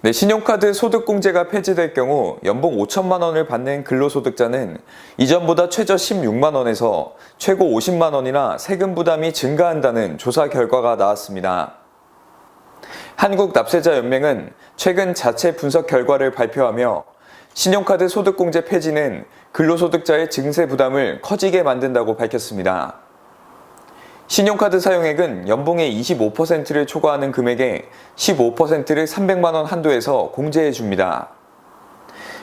네, 신용카드 소득공제가 폐지될 경우 연봉 5천만 원을 받는 근로소득자는 이전보다 최저 16만 원에서 최고 50만 원이나 세금 부담이 증가한다는 조사 결과가 나왔습니다. 한국납세자연맹은 최근 자체 분석 결과를 발표하며 신용카드 소득공제 폐지는 근로소득자의 증세 부담을 커지게 만든다고 밝혔습니다. 신용카드 사용액은 연봉의 25%를 초과하는 금액에 15%를 300만 원 한도에서 공제해 줍니다.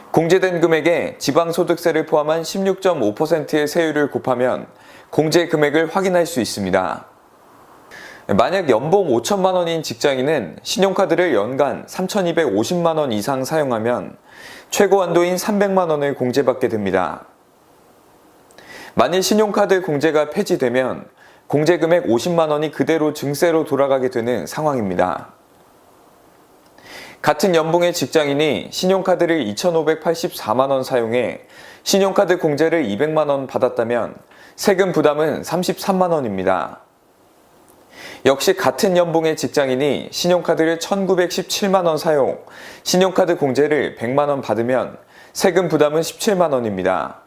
공제된 금액에 지방소득세를 포함한 16.5%의 세율을 곱하면 공제 금액을 확인할 수 있습니다. 만약 연봉 5천만 원인 직장인은 신용카드를 연간 3,250만 원 이상 사용하면 최고 한도인 300만 원을 공제받게 됩니다. 만일 신용카드 공제가 폐지되면 공제 금액 50만 원이 그대로 증세로 돌아가게 되는 상황입니다. 같은 연봉의 직장인이 신용카드를 2,584만 원 사용해 신용카드 공제를 200만 원 받았다면 세금 부담은 33만 원입니다. 역시 같은 연봉의 직장인이 신용카드를 1,917만 원 사용, 신용카드 공제를 100만 원 받으면 세금 부담은 17만 원입니다.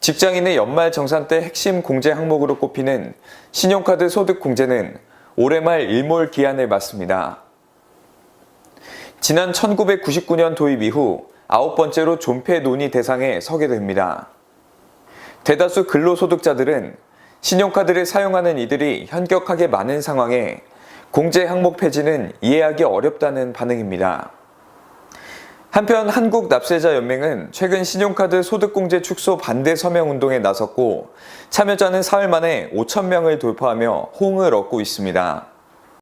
직장인의 연말 정산 때 핵심 공제 항목으로 꼽히는 신용카드 소득 공제는 올해 말 일몰 기한을 맞습니다. 지난 1999년 도입 이후 아홉 번째로 존폐 논의 대상에 서게 됩니다. 대다수 근로소득자들은 신용카드를 사용하는 이들이 현격하게 많은 상황에 공제 항목 폐지는 이해하기 어렵다는 반응입니다. 한편 한국납세자연맹은 최근 신용카드 소득공제 축소 반대 서명 운동에 나섰고 참여자는 사흘 만에 5천 명을 돌파하며 호응을 얻고 있습니다.